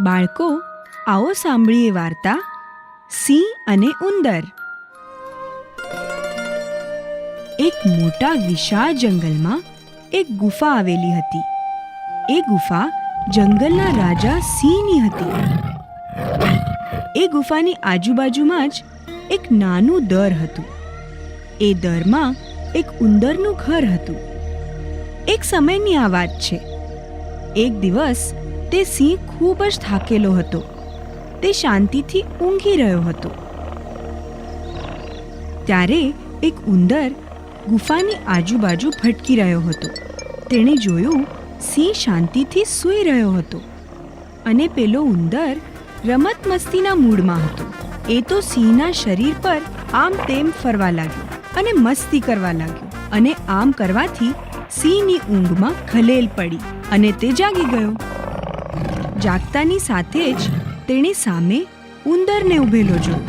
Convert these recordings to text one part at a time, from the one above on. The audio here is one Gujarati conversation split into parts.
બાળકો, આવો સાંભળીએ વાર્તા સિંહ અને ઉંદર. એક મોટા વિશાળ જંગલમાં એક ગુફા આવેલી હતી. એ ગુફા જંગલના રાજા સિંહની હતી. એ ગુફાની આજુબાજુમાં જ એક નાનું દર હતું. એ દરમાં એક ઉંદરનું ઘર હતું. એક સમયની આ વાત છે. એક દિવસ તે સિંહ ખૂબ જ થાકેલો હતો. તે શાંતિથી ઊંઘી રહ્યો હતો. ત્યારે એક ઉંદર ગુફાની આજુબાજુ ભટકી રહ્યો હતો. તેણે જોયું, સિંહ શાંતિથી સૂઈ રહ્યો હતો અને પેલો ઉંદર રમત મસ્તીના મૂડમાં હતો. એ તો સિંહના શરીર પર આમ તેમ ફરવા લાગ્યો અને મસ્તી કરવા લાગ્યો અને આમ કરવાથી સિંહની ઊંઘમાં ખલેલ પડી અને તે જાગી ગયો. જાગતાની સાથે જ તેણે સામે ઉંદરને ઊભેલો જોયો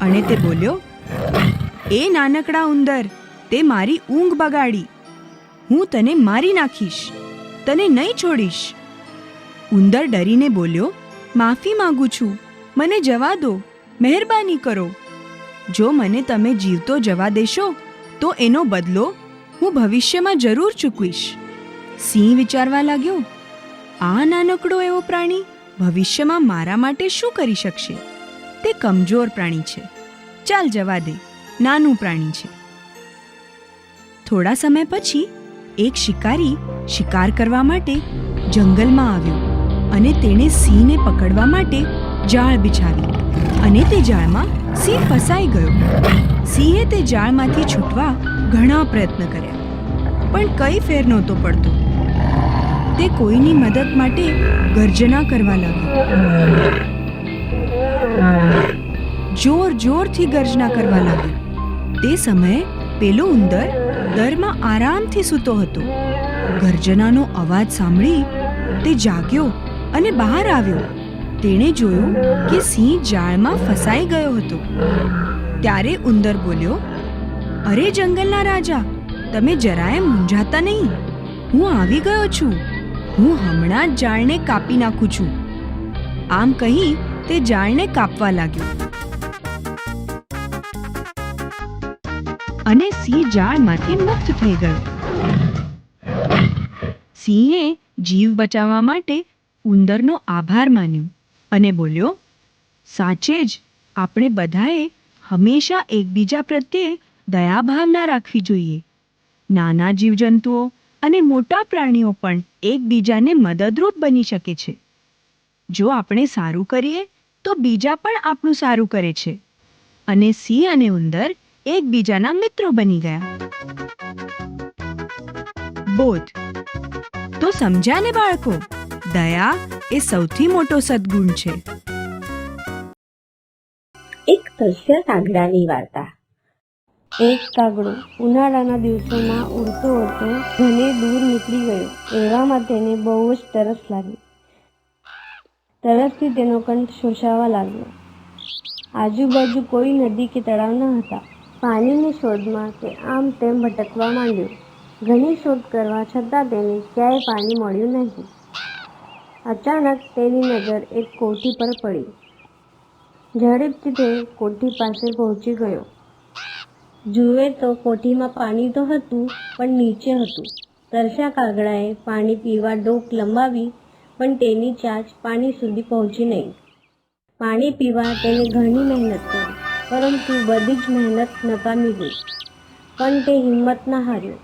અને તે બોલ્યો, એ નાનકડા ઉંદર, તે મારી ઊંઘ બગાડી. હું તને મારી નાખીશ, તને નહીં છોડીશ. ઉંદર ડરીને બોલ્યો, માફી માંગુ છું, મને જવા દો, મહેરબાની કરો. જો મને તમે જીવતો જવા દેશો, તો એનો બદલો હું ભવિષ્યમાં જરૂર ચૂકવીશ. સિંહ વિચારવા લાગ્યો આ નાનકડો એવો પ્રાણી ભવિષ્યમાં મારા માટે શું કરી શકશે? તે કમજોર પ્રાણી છે. ચાલ જવા દે. નાનું પ્રાણી છે. થોડા સમય પછી એક શિકારી શિકાર કરવા માટે જંગલમાં આવ્યો અને તેણે સિંહને પકડવા માટે જાળ બિછાવી અને તે જાળમાં સિંહ ફસાઈ ગયો. સિંહે તે જાળમાંથી છૂટવા ઘણા પ્રયત્ન કર્યા, પણ કઈ ફેર નહોતો પડતો. તે કોઈની મદદ માટે ગર્જના કરવા લાગ્યો. જોર જોરથી ગર્જના કરવા લાગ્યો. તે સમયે પેલો ઉંદર દરમાં આરામથી સૂતો હતો. ગર્જનાનો અવાજ સાંભળી તે જાગ્યો અને બહાર આવ્યો. તેણે જોયું કે સિંહ જાળમાં ફસાઈ ગયો હતો. ત્યારે ઉંદર બોલ્યો, અરે જંગલના રાજા, તમે જરાય મૂંઝાતા નહીં. હું આવી ગયો છું. હું હમણાં જ જાળને કાપી નાખું છું. આમ કહી તે જાળને કાપવા લાગ્યો. અને સિંહ જાળમાંથી મુક્ત થઈ ગયો. સિંહે જીવ બચાવવા માટે ઉંદરનો આભાર માન્યો અને બોલ્યો, સાચે જ, આપણે બધાએ હંમેશા એકબીજા પ્રત્યે દયાભાવના રાખવી જોઈએ. નાના જીવજંતુઓ અને મોટા પ્રાણીઓ પણ એકબીજાને મદદરૂપ બની શકે છે. જો આપણે સારું કરીએ, તો બીજા પણ આપણું સારું કરે છે. અને સિંહ અને ઉંદર એકબીજાના મિત્રો બની ગયા. બોધ. તો સમજ્યા ને બાળકો, દયા એ સૌથી મોટો સદગુણ છે. એક તસ્ય કાગડાની વાર્તા. એક કાગડો ઉનાળાના દિવસોમાં ઉડતો ઉડતો ઘણે દૂર નીકળી ગયો. એવામાં તેને બહુ જ તરસ લાગી. તરસથી તેનો કંઠ શોષાવા લાગ્યો. આજુબાજુ કોઈ નદી કે તળાવ ન હતા. પાણીની શોધમાં તે આમ તેમ ભટકવા માંડ્યો. ઘણી શોધ કરવા છતાં તેને ક્યાંય પાણી મળ્યું નહીં. અચાનક તેની નજર એક કોઠી પર પડી. ઝડપથી તે કોઠી પાસે પહોંચી ગયો. જુએ તો કોઠીમાં પાણી તો હતું, પણ નીચે હતું. તરસ્યા કાગડાએ પાણી પીવા ડોક લંબાવી, પણ તેની ચાંચ પાણી સુધી પહોંચી નહીં. પાણી પીવા તેને ઘણી મહેનત કરી, પરંતુ બધી જ મહેનત નકામી ગઈ. પણ તે હિંમત ન હાર્યો.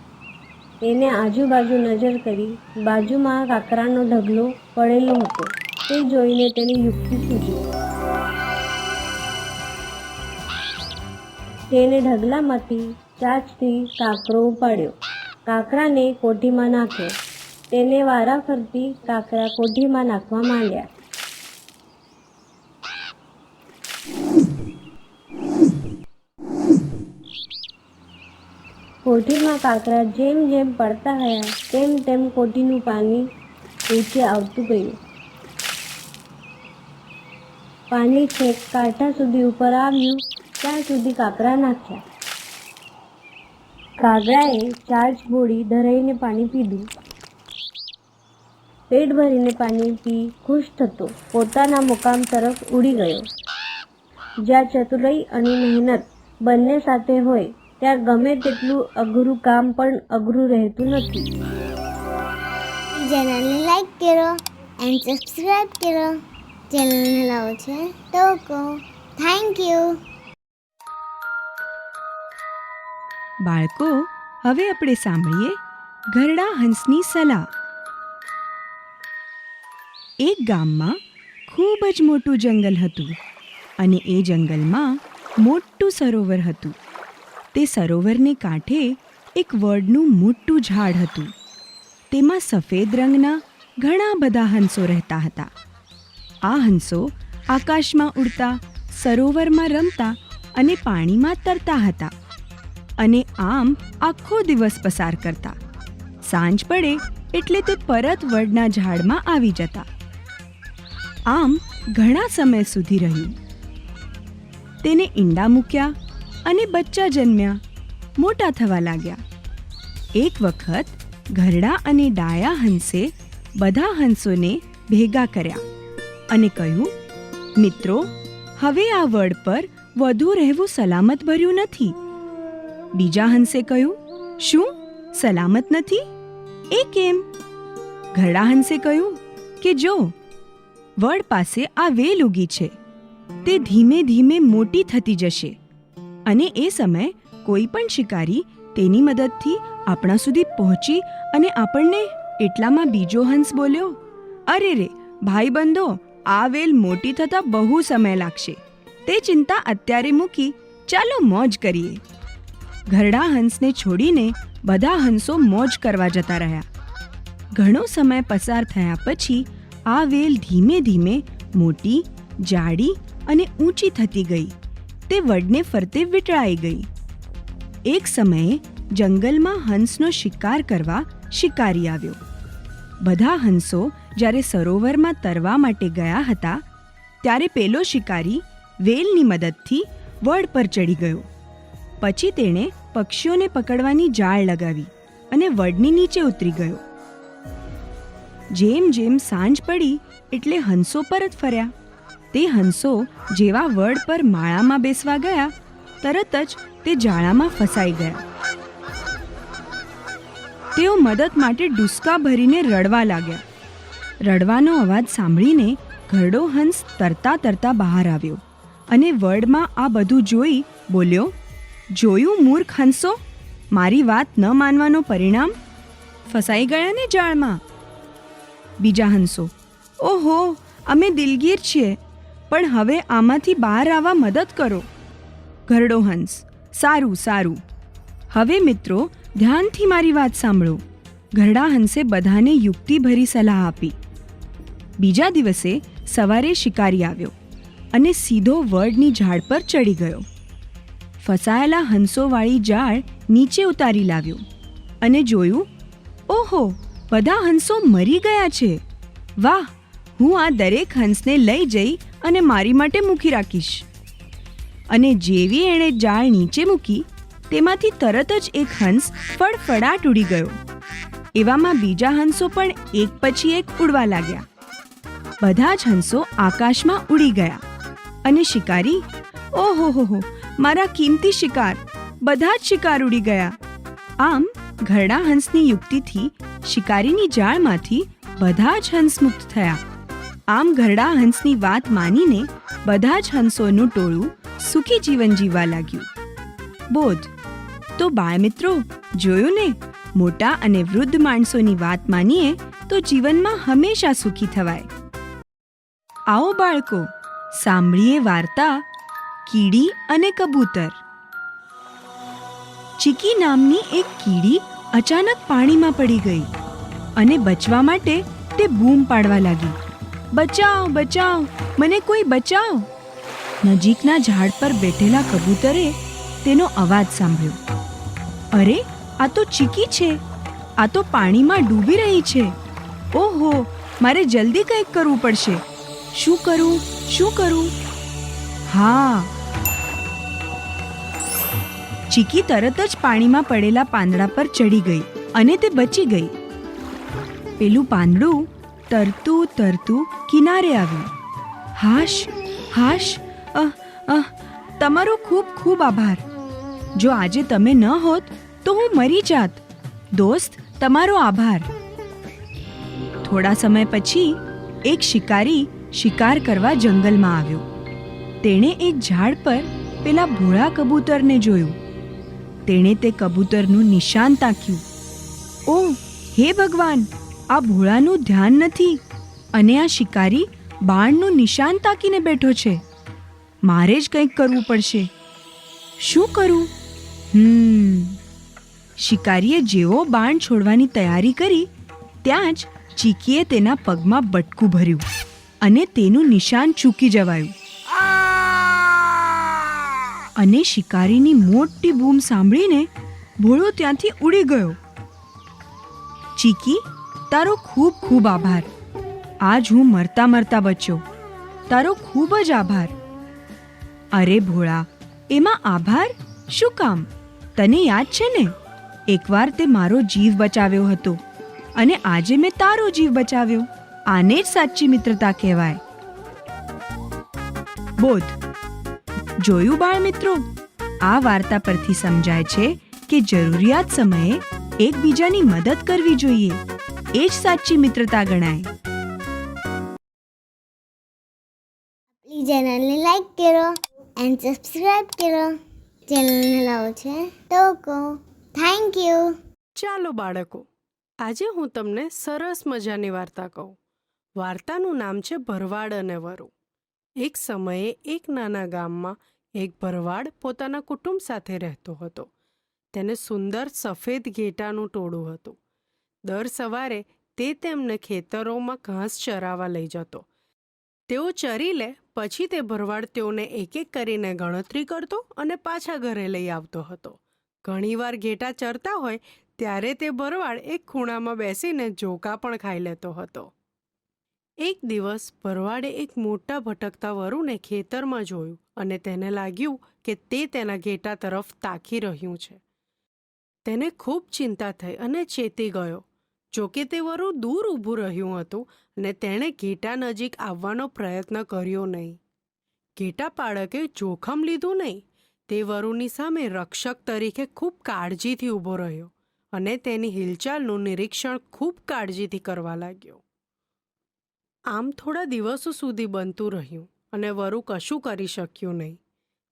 તેને આજુબાજુ નજર કરી બાજુમાં કાકરાનો ઢગલો પડેલો હતો. તે જોઈને તેની યુક્તિ સૂજી. તેને ઢગલામાંથી ચાંચથી કાકરો ઉપાડ્યો. કાકરાને કોઠીમાં નાખ્યો. તેને વારા ફરતી કાકરા કોઠીમાં નાખવા માંડ્યા. કોઠીમાં કાકરા જેમ જેમ પડતા ગયા, તેમ તેમ કોઠીનું પાણી નીચે આવતું ગયું. પાણી છેક કાંઠા સુધી ઉપર આવ્યું. ત્યાં સુધી કાકરા નાખ્યા. કાગરાએ ચાર્જ બોળી ધરાઈને પાણી પીધું. પેટ ભરીને પાણી પી ખુશ થતો પોતાના મુકામ તરફ ઉડી ગયો. જ્યાં ચતુરાઈ અને મહેનત બંને સાથે હોય, ત્યાં ગમે તેટલું અઘરું કામ પણ અઘરું રહેતું નથી. ચેનલને લાઈક કરો એન્ડ સબસ્ક્રાઈબ કરો. ચેનલને લાવો છે તો કહો. Thank you. બાળકો, હવે આપણે સાંભળીએ ઘરડા હંસની સલાહ. એક ગામમાં ખૂબ જ મોટું જંગલ હતું અને એ જંગલમાં મોટું સરોવર હતું. તે સરોવરને કાંઠે એક વડનું મોટું ઝાડ હતું. તેમાં સફેદ રંગના ઘણા બધા હંસો રહેતા હતા. આ હંસો આકાશમાં ઉડતા, સરોવરમાં રમતા અને પાણીમાં તરતા હતા. અને આમ આખો દિવસ પસાર કરતા. સાંજ પડે એટલે તે પરત વડના ઝાડમાં આવી જતા. આમ ઘણા સમય સુધી રહ્યું. તેને ઈંડા મૂક્યા અને બચ્ચા જન્મ્યા, મોટા થવા લાગ્યા. એક વખત ઘરડા અને ડાયા હંસે બધા હંસોને ભેગા કર્યા અને કહ્યું, મિત્રો, હવે આ વડ પર વધુ રહેવું સલામત ભર્યું નથી. બીજા હંસે કહ્યું, શું? સલામત નથી? એ કેમ? ઘરડા હંસે કહ્યું, કે જો, વડ પાસે આ વેલ ઉગી છે. તે ધીમે ધીમે મોટી થતી જશે અને એ સમય કોઈ પણ શિકારી તેની મદદથી આપણા સુધી પહોંચી અને આપણને એટલામાં બીજો હંસ બોલ્યો, અરે રે, ભાઈબંધો, આ વેલ મોટી થતાં બહુ સમય લાગશે. તે ચિંતા અત્યારે મૂકી ચાલો મોજ કરીએ. ઘરડા હંસને છોડીને બધા હંસો મોજ કરવા જતા રહ્યા. ઘણો સમય પસાર થયા પછી આ વેલ ધીમે ધીમે મોટી, જાડી અને ઊંચી થતી ગઈ. તે વડને ફરતે વીંટળાઈ ગઈ. એક સમયે જંગલમાં હંસનો શિકાર કરવા શિકારી આવ્યો. બધા હંસો જ્યારે સરોવરમાં તરવા માટે ગયા હતા, ત્યારે પેલો શિકારી વેલની મદદથી વડ પર ચડી ગયો. પછી તેણે પક્ષીઓને પકડવાની જાળ લગાવી અને વડની નીચે ઉતરી ગયો. જેમ જેમ સાંજ પડી એટલે હંસો પર જ ફર્યા. તે હંસો જેવા વડ પર માળામાં બેસવા ગયા, તરત જ તે જાળામાં ફસાઈ ગયા. તેઓ મદદ માટે ડુસકા ભરીને રડવા લાગ્યા. રડવાનો અવાજ સાંભળીને ઘરડો હંસ તરતા તરતા બહાર આવ્યો અને વડમાં આ બધું જોઈ બોલ્યો જોયું મૂર્ખ હંસો? મારી વાત ન માનવાનો પરિણામ? ફસાઈ ગયા ને જાળમાં? બીજા હંસો, ઓહો, અમે દિલગીર છીએ, પણ હવે આમાંથી બહાર આવવા મદદ કરો. ઘરડો હંસ, સારું સારું. હવે મિત્રો, ધ્યાનથી મારી વાત સાંભળો. ઘરડા હંસે બધાને યુક્તિભરી સલાહ આપી. બીજા દિવસે સવારે શિકારી આવ્યો અને સીધો વડની ઝાડ પર ચડી ગયો. ફસાયેલા હંસોવાળી જાળ નીચે ઉતારી લાવ્યો અને જોયું, ઓહો, બધા હંસો મરી ગયા છે. વાહ, હું આ દરેક હંસને લઈ જઈ અને મારી માટે મૂકી રાખીશ. અને જેવી એણે જાળ નીચે મૂકી, તેમાંથી તરત જ એક હંસ ફડફડાટ ઉડી ગયો. એવામાં બીજા હંસો પણ એક પછી એક ઉડવા લાગ્યા. બધા જ હંસો આકાશમાં ઉડી ગયા અને શિકારી ઓહો હો હો મારા કિંમતી શિકાર, બધા જ શિકાર ઉડી ગયા. આમ, ઘરડા હંસની યુક્તિથી, શિકારીની જાળમાંથી બધા જ હંસ મુક્ત થયા. આમ, ઘરડા હંસની વાત માનીને બધા જ હંસોનું ટોળું સુખી જીવન જીવવા લાગ્યું. બોધ, તો બાળ મિત્રો જોયું ને? મોટા અને વૃદ્ધ માણસોની વાત માનીએ તો જીવનમાં હંમેશા સુખી થવાય. આવો બાળકો, સાંભળીએ વાર્તા કીડી અને કબૂતર. ચીકી નામની એક કીડી અચાનક પાણીમાં પડી ગઈ અને બચવા માટે તે બૂમ પાડવા લાગી. બચાવ બચાવ, મને કોઈ બચાવ. નજીકના ઝાડ પર બેઠેલા કબૂતરે તેનો અવાજ સાંભળ્યો. અરે, આ તો ચીકી છે. આ તો પાણીમાં ડૂબી રહી છે. ઓહો, મારે જલ્દી કંઈક કરવું પડશે. શું કરું? શું કરું? હા. ચીકી તરત જ પાણીમાં પડેલા પાંદડા પર ચડી ગઈ અને તે બચી ગઈ. પેલું પાંદડું તરતું તરતું કિનારે આવ્યું. હાશ હાશ અહ, તમારો ખૂબ ખૂબ આભાર. જો આજે તમે ન હોત તો હું મરી જાત. દોસ્ત, તમારો આભાર. થોડા સમય પછી એક શિકારી શિકાર કરવા જંગલમાં આવ્યો. તેણે એક ઝાડ પર પેલા ભોળા કબૂતરને જોયું. તેણે તે કબૂતરનું નિશાન તાક્યું. ઓહ, હે ભગવાન, આ ભોળાનું ધ્યાન નથી અને આ શિકારી બાણનું નિશાન તાકીને બેઠો છે. મારે જ કંઈક કરવું પડશે. શું કરું? હમ, શિકારીએ જેવો બાણ છોડવાની તૈયારી કરી, ત્યાં જ ચીકીએ તેના પગમાં બટકું ભર્યું અને તેનું નિશાન ચૂકી જવાયું. અને શિકારીની મોટી બૂમ સાંભળીને ભોળો ત્યાંથી ઉડી ગયો. ચીકી, તારો ખૂબ ખૂબ આભાર. આજ હું મરતા મરતા બચ્યો. તારો ખૂબ જ આભાર. અરે ભોળા, એમાં આભાર? શું કામ? તને યાદ છે ને? એકવાર તે મારો જીવ બચાવ્યો હતો અને આજે મેં તારો જીવ બચાવ્યો. આને જ સાચી મિત્રતા કહેવાય. બોધ જોયું બાળ મિત્રો આ વાર્તા પરથી સમજાય છે કે જરૂરિયાત સમયે એકબીજાની મદદ કરવી જોઈએ. એ જ સાચી મિત્રતા ગણાય. આપણી ચેનલને લાઈક કરો એન્ડ સબસ્ક્રાઇબ કરો. ચેનલને લાવો છે તો કહો થેન્ક યુ ચાલો બાળકો આજે હું તમને સરસ મજાની વાર્તા કહું. વાર્તાનું નામ છે ભરવાડ અને વરુ. એક સમયે એક નાના ગામમાં એક ભરવાડ પોતાના કુટુંબ સાથે રહેતો હતો. તેને સુંદર સફેદ ઘેટાનું ટોળું હતું. દર સવારે તે તેમને ખેતરોમાં ઘાસ ચરાવવા લઈ જતો. તેઓ ચરી લે, પછી તે ભરવાડ તેઓને એક એક કરીને ગણતરી કરતો અને પાછા ઘરે લઈ આવતો હતો. ઘણીવાર ઘેટા ચરતા હોય, ત્યારે તે ભરવાડ એક ખૂણામાં બેસીને જોકા પણ ખાઈ લેતો હતો. એક દિવસ ભરવાડે એક મોટા ભટકતા વરુને ખેતરમાં જોયું અને તેને લાગ્યું કે તે તેના ઘેટા તરફ તાકી રહ્યું છે. તેને ખૂબ ચિંતા થઈ અને ચેતી ગયો. જોકે તે વરુ દૂર ઊભું રહ્યું હતું અને તેણે ઘેટા નજીક આવવાનો પ્રયત્ન કર્યો નહીં. ઘેટા પાળકે જોખમ લીધું નહીં. તે વરુની સામે રક્ષક તરીકે ખૂબ કાળજીથી ઊભો રહ્યો અને તેની હિલચાલનું નિરીક્ષણ ખૂબ કાળજીથી કરવા લાગ્યો. આમ થોડા દિવસો સુધી બનતું રહ્યું અને વરુ કશું કરી શક્યું નહીં.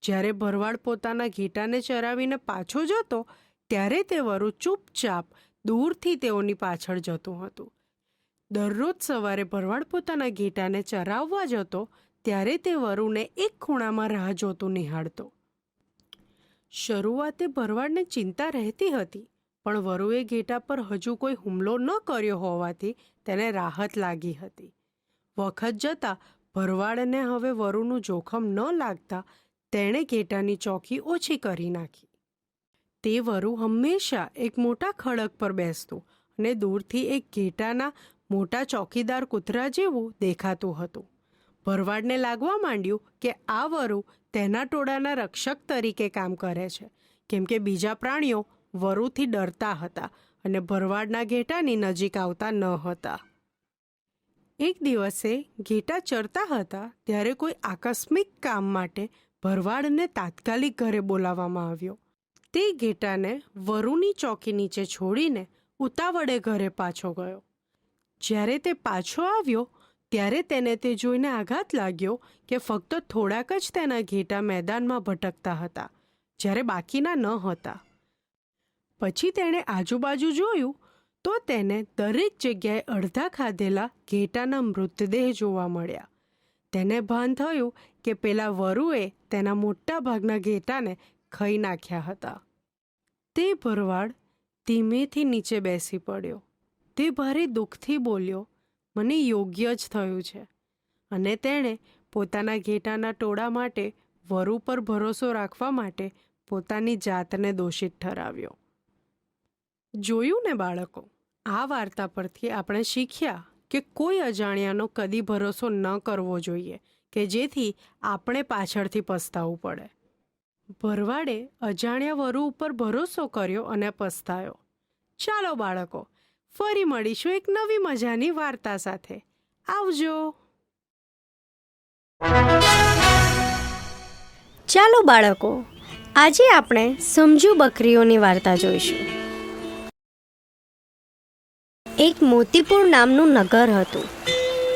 જ્યારે ભરવાડ પોતાના ઘેટાને ચરાવીને પાછો જતો, ત્યારે તે વરુ ચૂપચાપ દૂરથી તેઓની પાછળ જતું હતું. દરરોજ સવારે ભરવાડ પોતાના ઘેટાને ચરાવવા જતો, ત્યારે તે વરુને એક ખૂણામાં રાહ જોતું નિહાળતો. શરૂઆતે ભરવાડને ચિંતા રહેતી હતી, પણ વરુએ ઘેટા પર હજુ કોઈ હુમલો ન કર્યો હોવાથી તેને રાહત લાગી હતી. વખત જતાં ભરવાડને હવે વરુનું જોખમ ન લાગતા તેણે ઘેટાની ચોકી ઓછી કરી નાખી. તે વરુ હંમેશા એક મોટા ખડક પર બેસતું અને દૂરથી એક ઘેટાના મોટા ચોકીદાર કૂતરા જેવું દેખાતું હતું. ભરવાડને લાગવા માંડ્યું કે આ વરુ તેના ટોળાના રક્ષક તરીકે કામ કરે છે. કેમ કે બીજા પ્રાણીઓ વરુથી ડરતા હતા અને ભરવાડના ઘેટાની નજીક આવતા ન હતા. એક દિવસે ઘેટા ચરતા હતા ત્યારે કોઈ આકસ્મિક કામ માટે ભરવાડને તાત્કાલિક ઘરે બોલાવવામાં આવ્યો. તે ઘેટાને વરુની ચોકી નીચે છોડીને ઉતાવળે ઘરે પાછો ગયો. જ્યારે તે પાછો આવ્યો, ત્યારે તેને તે જોઈને આઘાત લાગ્યો કે ફક્ત થોડાક જ તેના ઘેટા મેદાનમાં ભટકતા હતા, જ્યારે બાકીના ન હતા. પછી તેણે આજુબાજુ જોયું તો તેને દરેક જગ્યાએ અડધા ખાધેલા ઘેટાના મૃતદેહ જોવા મળ્યા. તેને ભાન થયું કે પેલા વરુએ તેના મોટા ભાગના ઘેટાને ખાઈ નાખ્યા હતા. તે ભરવાડ ધીમેથી નીચે બેસી પડ્યો. તે ભારે દુઃખથી બોલ્યો, મને યોગ્ય જ થયું છે. અને તેણે પોતાના ઘેટાના ટોળા માટે વરુ પર ભરોસો રાખવા માટે પોતાની જાતને દોષિત ઠરાવ્યો. જોયું ને બાળકો આ વાર્તા પરથી આપણે શીખ્યા કે કોઈ અજાણ્યાનો કદી ભરોસો ન કરવો જોઈએ, કે જેથી આપણે પાછળથી પસ્તાવું પડે. ભરવાડે અજાણ્યા વરુ ઉપર ભરોસો કર્યો અને પસ્તાયો. ચાલો બાળકો, ફરી મળીશું એક નવી મજાની વાર્તા સાથે. આવજો. ચાલો બાળકો, આજે આપણે સમજુ બકરીઓની વાર્તા જોઈશું. એક મોતીપુર નામનું નગર હતું.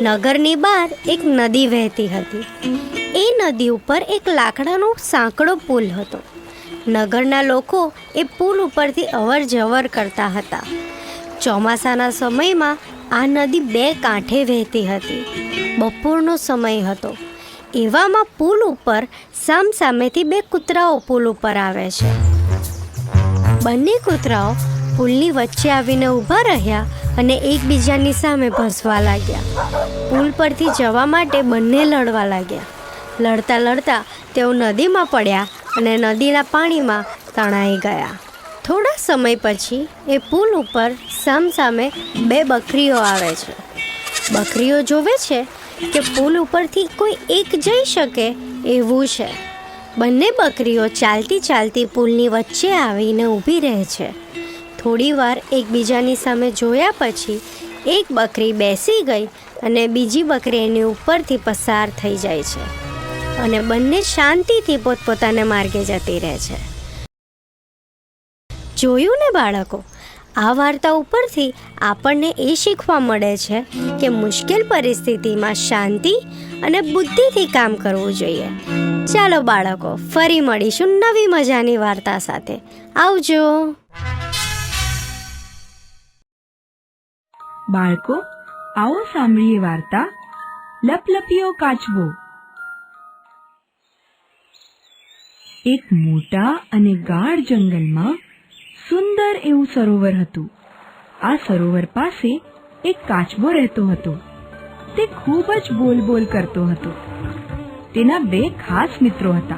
નગરની બહાર એક નદી વહેતી હતી. એ નદી ઉપર એક લાકડાનો સાંકડો પુલ હતો. નગરના લોકો એ પુલ ઉપરથી અવર જવર કરતા હતા. ચોમાસાના સમયમાં આ નદી બે કાંઠે વહેતી હતી. બપોરનો સમય હતો. એવામાં પુલ ઉપર સામસામેથી બે કૂતરાઓ પુલ ઉપર આવે છે. બંને કૂતરાઓ પુલની વચ્ચે આવીને ઊભા રહ્યા અને એકબીજાની સામે ભસવા લાગ્યા. પુલ પરથી જવા માટે બંને લડવા લાગ્યા. લડતા લડતા તેઓ નદીમાં પડ્યા અને નદીના પાણીમાં તણાઈ ગયા. થોડા સમય પછી એ પુલ ઉપર સામસામે બે બકરીઓ આવે છે. બકરીઓ જોવે છે કે પુલ ઉપરથી કોઈ એક જઈ શકે એવું છે. બંને બકરીઓ ચાલતી ચાલતી પુલની વચ્ચે આવીને ઊભી રહે છે. થોડી વાર એકબીજાની સામે જોયા પછી એક બકરી બેસી ગઈ અને બીજી બકરી એની ઉપરથી પસાર થઈ જાય છે અને બંને શાંતિથી પોતપોતાને માર્ગે જતી રહે છે. જોયું ને બાળકો? આ વાર્તા ઉપરથી આપણને એ શીખવા મળે છે કે મુશ્કેલ પરિસ્થિતિમાં શાંતિ અને બુદ્ધિથી કામ કરવું જોઈએ. ચાલો બાળકો, ફરી મળીશું નવી મજાની વાર્તા સાથે. આવજો. બાળકો, આવો સાંભળીએ વાર્તા. લપલપીઓ કાચબો. એક મોટા અને ગાઢ જંગલમાં સુંદર એવું સરોવર હતું. આ સરોવર પાસે એક કાચબો રહેતો હતો. તે ખૂબ જ બોલ બોલ કરતો હતો. તેના બે ખાસ મિત્રો હતા.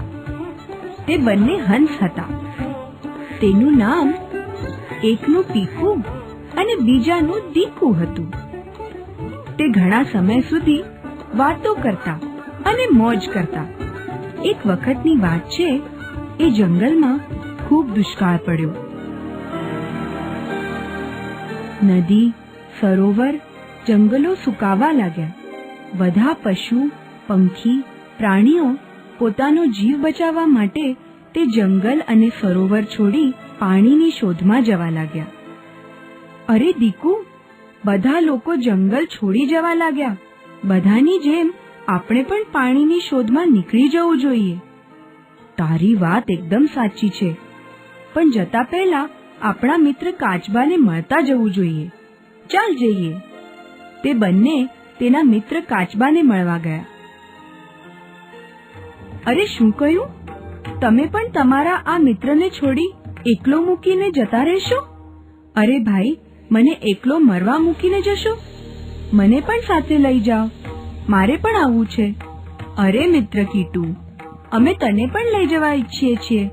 તે બંને હંસ હતા. તેનું નામ એકનું ટીકુ અને બીજાનું દીકુ હતું. તે ઘણા સમય સુધી વાતો કરતા અને મોજ કરતા. એક વખતની વાત છે, એ જંગલમાં ખૂબ દુષ્કાળ પડ્યો. નદી, સરોવર, જંગલો સુકાવા લાગ્યા. બધા પશુ, પંખી, પ્રાણીઓ પોતાનો જીવ બચાવવા માટે તે જંગલ અને સરોવર છોડી પાણીની શોધમાં જવા લાગ્યા. અરે દીકુ, બધા લોકો જંગલ છોડી જવા લાગ્યા. બધાની જેમ આપણે પણ પાણીની શોધમાં નીકળી જવું જોઈએ. તારી વાત એકદમ સાચી છે. પણ જતા પહેલા આપણા મિત્ર કાચબાને મળતા જવું જોઈએ. ચાલ જઈએ. તે બંને તેના મિત્ર કાચબાને મળવા ગયા. અરે શું કહ્યું તમે પણ તમારા આ મિત્રને છોડી એકલો મૂકીને જતા રહેશો? અરે ભાઈ મને એકલો મરવા મૂકીને જશો? મને પણ સાથે લઈ જાઓ. મારે પણ આવવું છે. અરે મિત્ર કીટુ, અમે તને પણ લઈ જવા ઈચ્છીએ છીએ,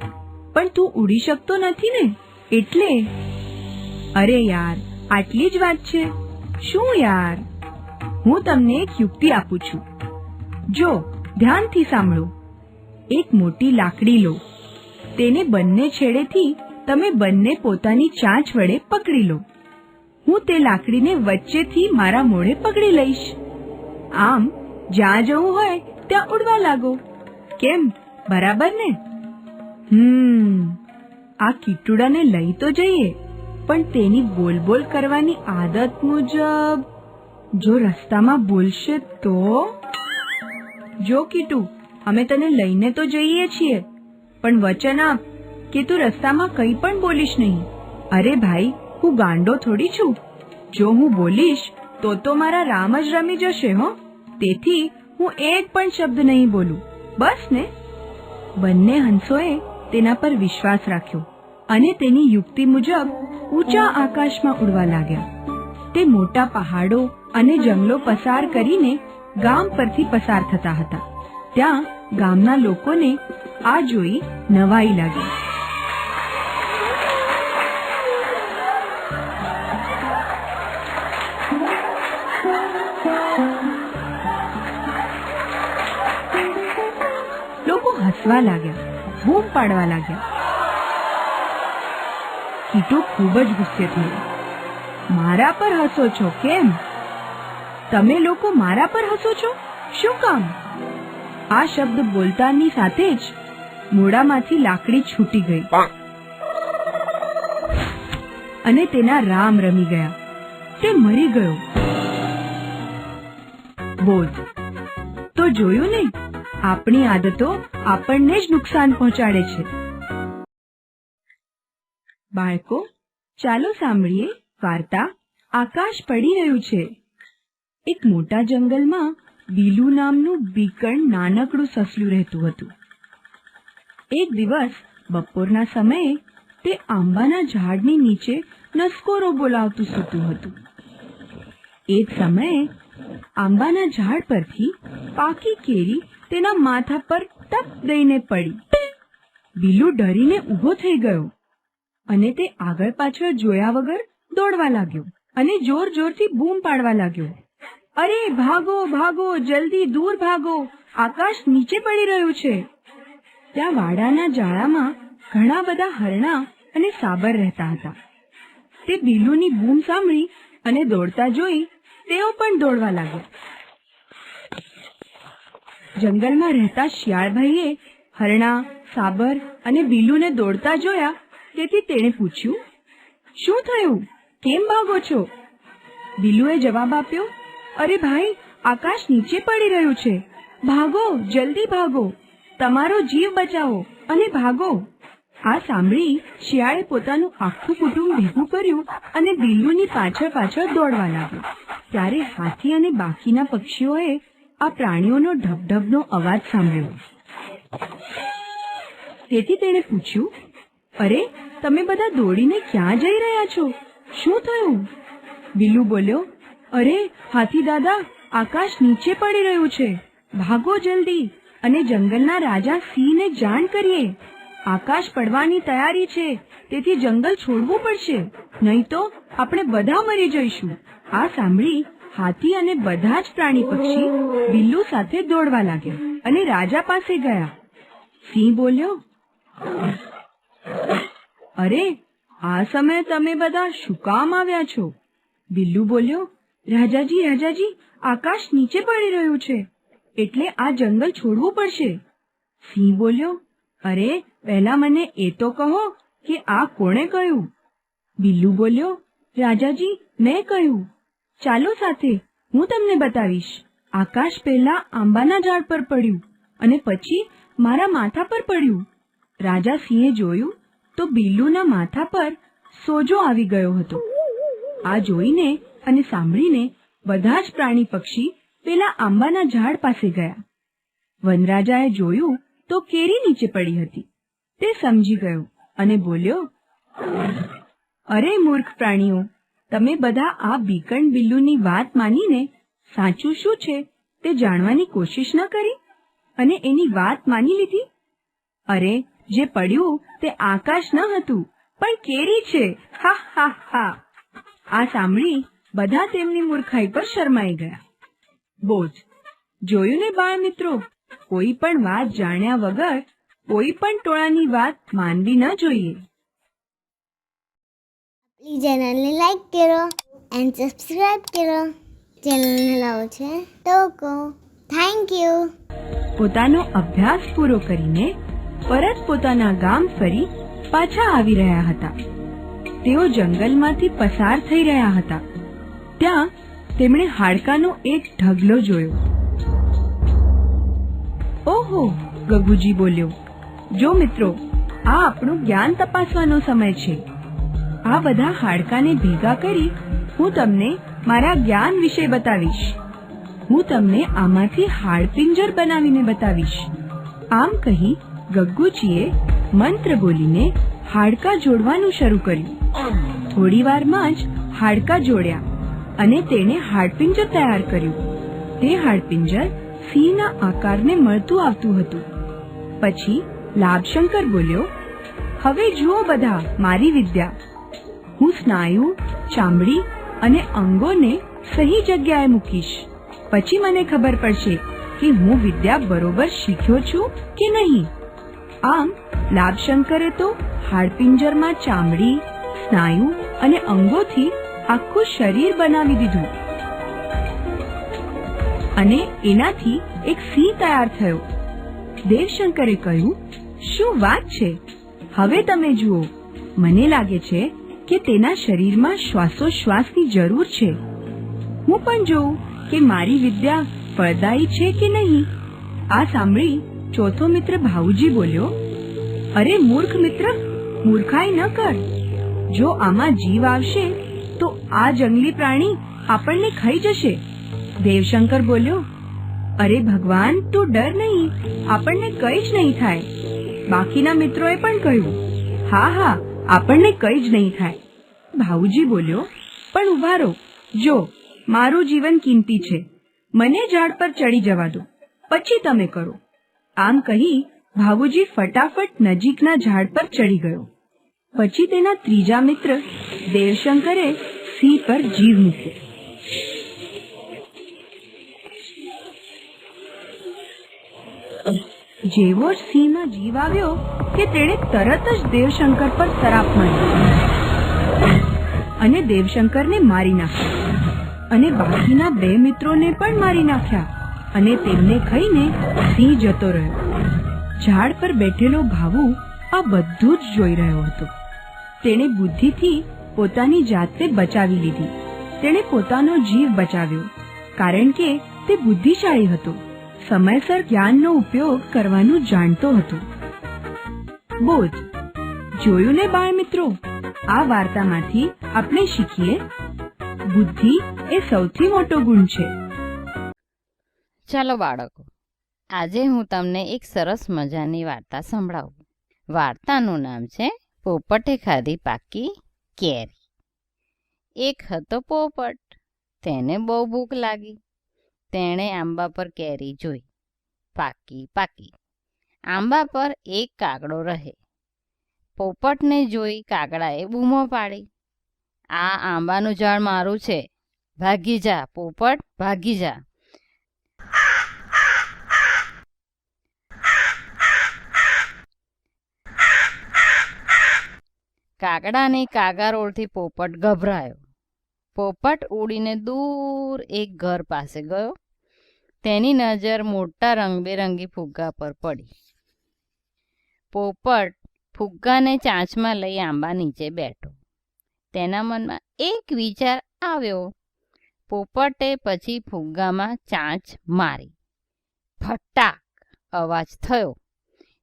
પણ તું ઉડી શકતો નથી ને? એટલે? અરે યાર, આટલી જ વાત છે. શું યાર? હું તમને એક યુક્તિ આપું છું. જો, ધ્યાનથી સાંભળો. એક મોટી લાકડી લો. તેને બંને છેડેથી તમે બંને પોતાની ચાંચ વડે પકડી લો. હું તે લાકડીને વચ્ચેથી મારા મોઢે પકડી લઈશ. આમ, જ્યાં જવું હોય, ત્યાં ઉડવા લાગો. કેમ? બરાબર ને? હમ, આ કીટુડાને લઈ તો જઈએ, પણ તેની બોલ બોલ કરવાની આદત મુજબ, જો રસ્તામાં બોલશે તો? જો કીટુ, અમે તને લઈને તો જઈએ છીએ, પણ વચન આપ કે તું રસ્તામાં કંઈ પણ બોલીશ નહીં. અરે ભાઈ હું ગાંડો થોડી છું. જો હું બોલીશ, તો તો મારા રામ જ રમી જશે, હો. તેથી હું એક પણ શબ્દ નહીં બોલું. બસ ને? બંને હંસોએ તેના પર વિશ્વાસ રાખ્યો અને તેની યુક્તિ મુજબ ઊંચા આકાશમાં ઉડવા લાગ્યા. તે મોટા પહાડો અને જંગલો પસાર કરીને ગામ પરથી પસાર થતા હતા. ત્યાં ગામના લોકોને આ જોઈ નવાઈ લાગી. લોકો લાગ્યા બૂમ પાડવા લાગ્યા. કીટુ ખૂબ જ ગુસ્સે થયો. મારા પર હસો છો કેમ? તમે લોકો મારા પર હસો છો? શું કામ? આ શબ્દ બોલતાની સાથે જ મોડામાંથી લાકડી છૂટી ગઈ. અને તેના રામ રમી ગયા. તે મરી ગયો. બોધ તો જોયું ને આપણી આદતો આપણને જ નુકસાન પહોંચાડે છે. બાળકો, ચાલો સાંભળીએ વાર્તા આકાશ પડી રહ્યું છે. એક મોટા જંગલમાં બીલુ નામનું બીકણ નાનકડું સસલું રહેતું હતું. એક દિવસ બપોરના સમયે તે આંબાના ઝાડની નીચે નસકોરો બોલાવતું સૂતું હતું. એ જ સમયે આંબાના ઝાડ પરથી પાકી કેરી તેના માથા પર ટપ દઈને પડી. બીલુ ડરીને ઊભો થઈ ગયો અને તે આગળ પાછળ જોયા વગર દોડવા લાગ્યો અને જોર જોરથી બૂમ પાડવા લાગ્યો. અરે, ભાગો ભાગો, જલ્દી દૂર ભાગો. આકાશ નીચે પડી રહ્યું છે. ત્યાં વાડાના જાળામાં ઘણા બધા હરણા અને સાબર રહેતા હતા. તે બીલુની બૂમ સાંભળી અને દોડતા જોઈ તેઓ પણ દોડવા લાગ્યા. જંગલમાં રહેતા શિયાળભાઈએ હરણા, સાબર અને બીલુને દોડતા જોયા. તેથી તેણે પૂછ્યું, શું થયું? કેમ ભાગો છો? બિલુએ જવાબ આપ્યો, અરે ભાઈ, આકાશ નીચે પડી રહ્યું છે. ભાગો, જલ્દી ભાગો. તમારો જીવ બચાવો અને ભાગો. આ સાંભળી શિયાળે પોતાનું આખું કુટુંબ ભેગું કર્યું અને બિલ્લુની પાછળ પાછળ દોડવા લાગ્યું. ત્યારે હાથી અને બાકીના પક્ષીઓએ આ પ્રાણીઓનો ઢબઢબનો અવાજ સાંભળ્યો. તેથી તેણે પૂછ્યું, અરે, તમે બધા દોડીને ક્યાં જઈ રહ્યા છો? શું થયું? બિલુ બોલ્યો, અરે, હાથી દાદા, આકાશ નીચે પડી રહ્યું છે. ભાગો જલ્દી અને જંગલના રાજા સિંહને જાણ કરીએ. આકાશ પડવાની તૈયારી છે, તેથી જંગલ છોડવું પડશે. નહીં તો આપણે બધા મરી જઈશું. આ સાંભળી હાથી અને બધા જ પ્રાણી પક્ષી બિલ્લુ સાથે દોડવા લાગ્યા અને રાજા પાસે ગયા. સિંહ બોલ્યો, અરે, આ સમયે તમે બધા શું કામ આવ્યા છો? બિલ્લુ બોલ્યો, રાજાજી રાજાજી, આકાશ નીચે પડી રહ્યું છે, એટલે આ જંગલ છોડવું પડશે. સિંહ બોલ્યો, અરે, પહેલા મને એ તો કહો કે આ કોણે કહ્યું? બિલ્લુ બોલ્યો, રાજાજી, મેં કહ્યું ચાલો સાથે હું તમને બતાવીશ. આકાશ પહેલા આંબાના ઝાડ પર પડ્યું અને પછી મારા માથા પર પડ્યું. રાજા સિંહે જોયું તો બિલ્લુના માથા પર સોજો આવી ગયો હતો. આ જોઈને અને સાંભળીને બધા જ પ્રાણી પક્ષી પેલા આંબાના ઝાડ પાસે ગયા. વનરાજાએ જોયું તો કેરી નીચે પડી હતી. તે સમજી ગયો અને બોલ્યો, અરે મૂર્ખ પ્રાણીઓ તમે બધા આ બીકણ બિલ્લુની વાત માનીને સાચું શું છે તે જાણવાની કોશિશ ન કરી? અને એની વાત માની લીધી? અરે, જે પડ્યું તે આકાશ ન હતું, પણ કેરી છે. હા હા હા. આ સાંભળી બધા તેમની મૂર્ખાઈ પર શરમાઈ ગયા. બોજ, જોયું ને બાળ મિત્રો? કોઈ પણ વાત જાણ્યા વગર કોઈ પણ ટોળાની વાત માનવી ન જોઈએ. આપણી ચેનલને લાઈક કરો એન્ડ સબસ્ક્રાઈબ કરો. ચેનલને લાવો છે ટોકો. થેન્ક યુ પોતાનો અભ્યાસ પૂરો કરીને પરત પોતાના ગામ ફરી પાછા આવી રહ્યા હતા. તેઓ જંગલમાંથી પસાર થઈ રહ્યા હતા. ત્યાં તેમણે હાડકાનો એક ઢગલો જોયો. ઓહો, ગગુજી બોલ્યો, જો મિત્રો, આ આપણું જ્ઞાન તપાસવાનો સમય છે. આ બધા હાડકાને ભેગા કરી હું તમને મારા જ્ઞાન વિશે બતાવીશ. હું તમને આમાંથી હાડપિંજર બનાવીને બતાવીશ. આમ કહી ગગ્ગુજીએ મંત્ર બોલીને હાડકા જોડવાનું શરૂ કર્યું. થોડી વારમાં જ હાડકા જોડ્યા અને તેણે હાડપિંજર તૈયાર કર્યું. તે હાડપિંજર સિંહના આકારને મળતું આવતું હતું. પછી લાભશંકર બોલ્યો, હવે જુઓ બધા મારી વિદ્યા. હું સ્નાયુ ચામડી અને અંગોને સહી જગ્યાએ મૂકીશ. પછી મને ખબર પડશે કે હું વિદ્યા બરોબર શીખ્યો છું કે નહીં. આમ, લાભશંકરે તો હાડપિંજરમાં ચામડી, સ્નાયુ અને અંગોથી આખું શરીર બનાવી દીધું. અને એનાથી એક સિંહ તૈયાર થયો. દેવશંકરે કહ્યું, શું વાત છે? હવે તમે જુઓ. મને લાગે છે કે તેના શરીરમાં શ્વાસોશ્વાસની જરૂર છે. હું પણ જોઉં કે મારી વિદ્યા ફળદાયી છે કે નહીં? આ સાંભળી ચોથો મિત્ર ભાઉજી બોલ્યો, અરે મૂર્ખ મિત્ર, મૂર્ખાઈ ન કર. જો આમાં જીવ આવશે, તો આ જંગલી પ્રાણી આપણને ખાઈ જશે. દેવશંકર બોલ્યો, અરે ભગવાન, તું ડર નહીં. આપણને કઈ જ નહીં થાય. બાકીના મિત્રોએ પણ કહ્યું, હા હા આપણને કઈ જ નહીં થાય. ભાઉજી બોલ્યો, પણ ઊભા રહો. જો, મારું જીવન કિંમતી છે. મને ઝાડ પર ચડી જવા દો. પછી તમે કરો. આમ કહી ભાવુજી ફટાફટ નજીકના ઝાડ પર ચડી ગયો. પછી તેના ત્રીજા મિત્ર દેવશંકરે સિંહ પર જીવ મૂક્યો. જેવો સિંહમાં જીવ આવ્યો કે તેણે તરત જ દેવશંકર પર તરાપ માર્યો. અને દેવશંકરને મારી નાખ્યા. અને બાકીના બે મિત્રોને પણ મારી નાખ્યા. અને તેમને ખાઈને સિંહ જતો રહ્યો. ઝાડ પર બેઠેલો ભાવુ આ બધું જ જોઈ રહ્યો હતો. તેણે બુદ્ધિથી પોતાની જાતને બચાવી લીધી. તેણે પોતાનો જીવ બચાવ્યો, કારણ કે તે બુદ્ધિશાળી હતો. સમયસર જ્ઞાનનો ઉપયોગ કરવાનું જાણતો હતો. બોધ જોયું ને બાળ મિત્રો? આ વાર્તામાંથી આપણે શીખીએ. બુદ્ધિ એ સૌથી મોટો ગુણ છે. ચાલો બાળકો, આજે હું તમને એક સરસ મજાની વાર્તા સંભળાવું. વાર્તાનું નામ છે પોપટે ખાધી પાકી કેરી. એક હતો પોપટ, તેને બહુ ભૂખ લાગી. તેણે આંબા પર કેરી જોઈ. પાકી પાકી. આંબા પર એક કાગડો રહે. પોપટને જોઈ કાગડાએ બૂમો પાડી. આ આંબાનું ઝાડ મારું છે. ભાગી જા, પોપટ, ભાગી જા. કાગડાની કાગારોળથી પોપટ ગભરાયો. પોપટ ઉડીને દૂર એક ઘર પાસે ગયો. તેની નજર મોટા રંગબેરંગી ફુગ્ગા પર પડી. પોપટ ફુગ્ગાને ચાંચમાં લઈ આંબા નીચે બેઠો. તેના મનમાં એક વિચાર આવ્યો. પોપટે પછી ફુગ્ગામાં ચાંચ મારી. ફટાક! અવાજ થયો.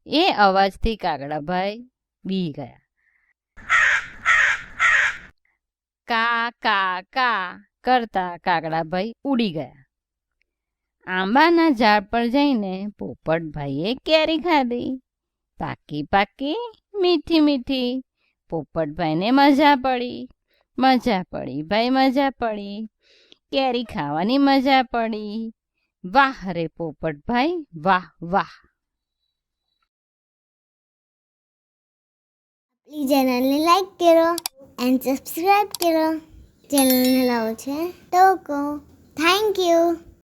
એ અવાજથી કાગડાભાઈ બી ગયા. કા કા કા કરતા કાગડાભાઈ ઉડી ગયા. આંબાના ઝાડ પર જઈને પોપટભાઈએ કેરી ખાધી. પાકી પાકી મીઠી મીઠી. પોપટભાઈને મજા પડી મજા પડી, ભાઈ મજા પડી. કેરી ખાવાની મજા પડી. વાહ રે પોપટભાઈ, વાહ વાહ. આપણી ચેનલને લાઈક કરો એન્ડ સબસ્ક્રાઈબ કરો. ચેનલને લાવો છે ટોકો થેન્ક યુ